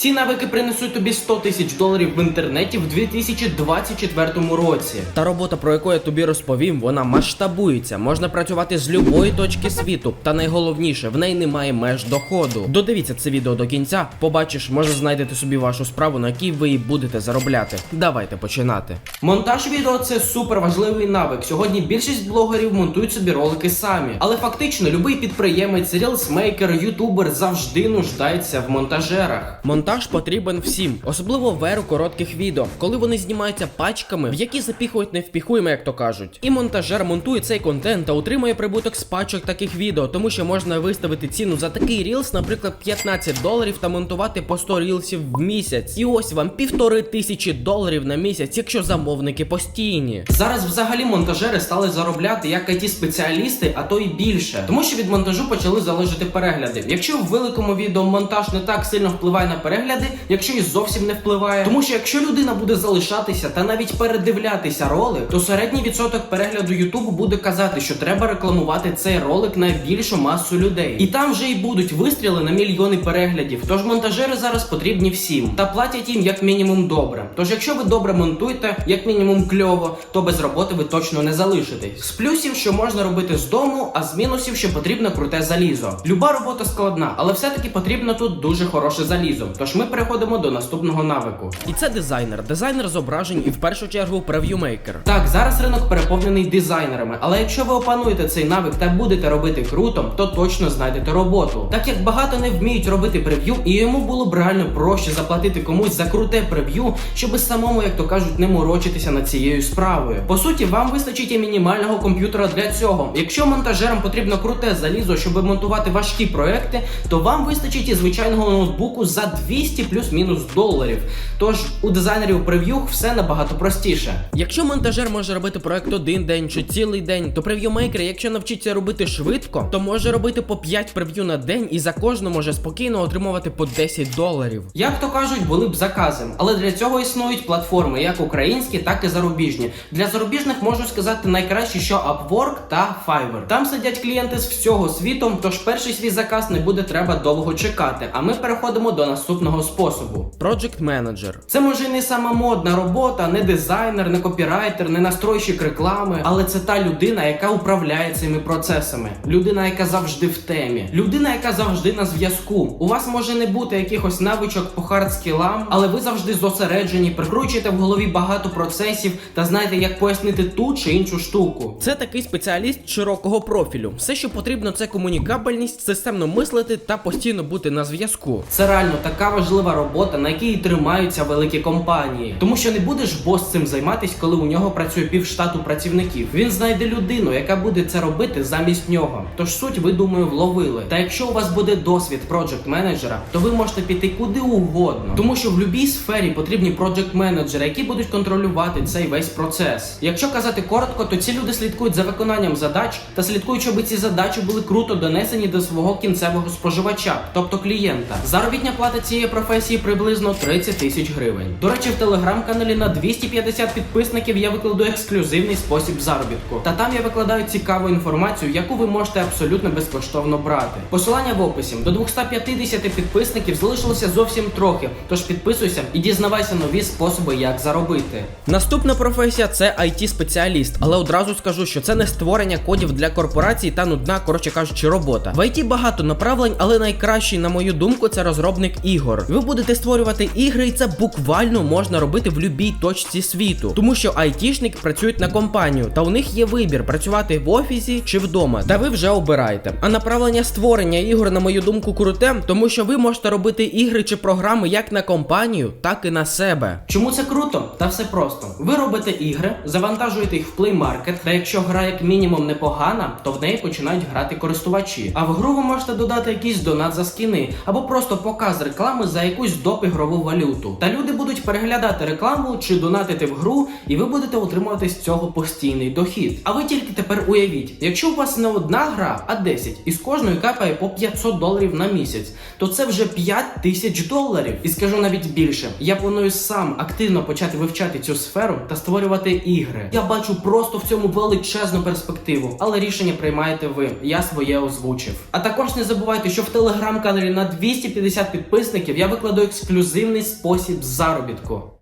Ці навики принесуть тобі 100 тисяч доларів в інтернеті в 2024 році. Та робота, про яку я тобі розповім, вона масштабується. Можна працювати з любої точки світу. Та найголовніше, в неї немає меж доходу. Додивіться це відео до кінця. Побачиш, може знайдете собі вашу справу, на якій ви і будете заробляти. Давайте починати. Монтаж відео це супер важливий навик. Сьогодні більшість блогерів монтують собі ролики самі. Але фактично, любий підприємець, рілсмейкер, ютубер завжди нуждається в монтажерах. Монтаж потрібен всім, особливо в еру коротких відео, коли вони знімаються пачками, в які запіхують не впіхуємо, як то кажуть. І монтажер монтує цей контент та отримує прибуток з пачок таких відео, тому що можна виставити ціну за такий рілс, наприклад, 15 доларів та монтувати по 100 рілсів в місяць. І ось вам півтори тисячі доларів на місяць, якщо замовники постійні. Зараз взагалі монтажери стали заробляти як it спеціалісти, а то і більше. Тому що від монтажу почали залежати перегляди. Якщо в великому відео монтаж не так сильно впливає на перегляди, якщо і зовсім не впливає. Тому що якщо людина буде залишатися та навіть передивлятися ролик, то середній відсоток перегляду Ютубу буде казати, що треба рекламувати цей ролик на більшу масу людей. І там вже й будуть вистріли на мільйони переглядів. Тож монтажери зараз потрібні всім та платять їм як мінімум добре. Тож, якщо ви добре монтуєте, як мінімум кльово, то без роботи ви точно не залишитесь. З плюсів, що можна робити з дому, а з мінусів, що потрібно круте залізо. Люба робота складна, але все-таки потрібно тут дуже хороше залізо. Тож ми переходимо до наступного навику. І це дизайнер, дизайнер зображень і в першу чергу прев'юмейкер. Так, зараз ринок переповнений дизайнерами, але якщо ви опануєте цей навик та будете робити круто, то точно знайдете роботу. Так як багато не вміють робити прев'ю, і йому було б реально проще заплатити комусь за круте прев'ю, щоби самому, як то кажуть, не морочитися над цією справою. По суті, вам вистачить і мінімального комп'ютера для цього. Якщо монтажерам потрібно круте залізо, щоб монтувати важкі проекти, то вам вистачить і звичайного ноутбуку за 200 плюс-мінус доларів. Тож у дизайнерів прев'ю все набагато простіше. Якщо монтажер може робити проект один день чи цілий день, то прев'юмейкер, якщо навчиться робити швидко, то може робити по 5 прев'ю на день і за кожну може спокійно отримувати по 10 доларів. Як то кажуть, були б закази, але для цього існують платформи, як українські, так і зарубіжні. Для зарубіжних можу сказати найкраще, що Upwork та Fiverr. Там сидять клієнти з всього світу, тож перший свій заказ не буде треба довго чекати. А ми переходимо до наступного способу. Project Manager. Це може не сама модна робота, не дизайнер, не копірайтер, не настройщик реклами, але це та людина, яка управляє цими процесами. Людина, яка завжди в темі, людина, яка завжди на зв'язку. У вас може не бути якихось навичок по хардскілам, але ви завжди зосереджені, прикручуєте в голові багато процесів та знаєте, як пояснити ту чи іншу штуку. Це такий спеціаліст широкого профілю. Все, що потрібно, це комунікабельність, системно мислити та постійно бути на зв'язку. Це реально така важлива робота, на якій тримаються великі компанії. Тому що не будеш бос цим займатись, коли у нього працює півштату працівників. Він знайде людину, яка буде це робити замість нього. Тож суть, ви думаю, вловили. Та якщо у вас буде досвід проджект менеджера, то ви можете піти куди угодно. Тому що в будь-якій сфері потрібні проджект менеджери, які будуть контролювати цей весь процес. Якщо казати коротко, то ці люди слідкують за виконанням задач та слідкують, щоб ці задачі були круто донесені до свого кінцевого споживача, тобто клієнта. Заробітня плата цієї професії приблизно 30 тисяч гривень. До речі, в телеграм-каналі на 250 підписників я викладу ексклюзивний спосіб заробітку. Та там я викладаю цікаву інформацію, яку ви можете абсолютно безкоштовно брати. Посилання в описі до 250 підписників залишилося зовсім трохи. Тож підписуйся і дізнавайся нові способи, як заробити. Наступна професія це it спеціаліст, але одразу скажу, що це не створення кодів для корпорацій та нудна, коротше кажучи, робота. В IT багато направлень, але найкращий, на мою думку, це розробник ігор. Ви будете створювати ігри, і це буквально можна робити в будь-якій точці світу, тому що айтішник працюють на компанію, та у них є вибір працювати в офісі чи вдома. Та ви вже обираєте. А направлення створення ігор, на мою думку, круте, тому що ви можете робити ігри чи програми як на компанію, так і на себе. Чому це круто? Та все просто. Ви робите ігри, завантажуєте їх в Play Market, та якщо гра як мінімум непогана, то в неї починають грати користувачі. А в гру ви можете додати якийсь донат за скіни, або просто показ реклами за якусь доп-ігрову валюту. Та люди будуть переглядати рекламу чи донатити в гру, і ви будете отримувати з цього постійний дохід. А ви тільки тепер уявіть, якщо у вас не одна гра, а 10, і з кожної капає по 500 доларів на місяць, то це вже 5 тисяч доларів. І скажу навіть більше, я планую сам активно почати вивчати цю сферу та створювати ігри. Я бачу просто в цьому величезну перспективу, але рішення приймаєте ви. Я своє озвучив. А також не забувайте, що в телеграм-каналі на 250 підписників я викладу ексклюзивний спосіб заробітку.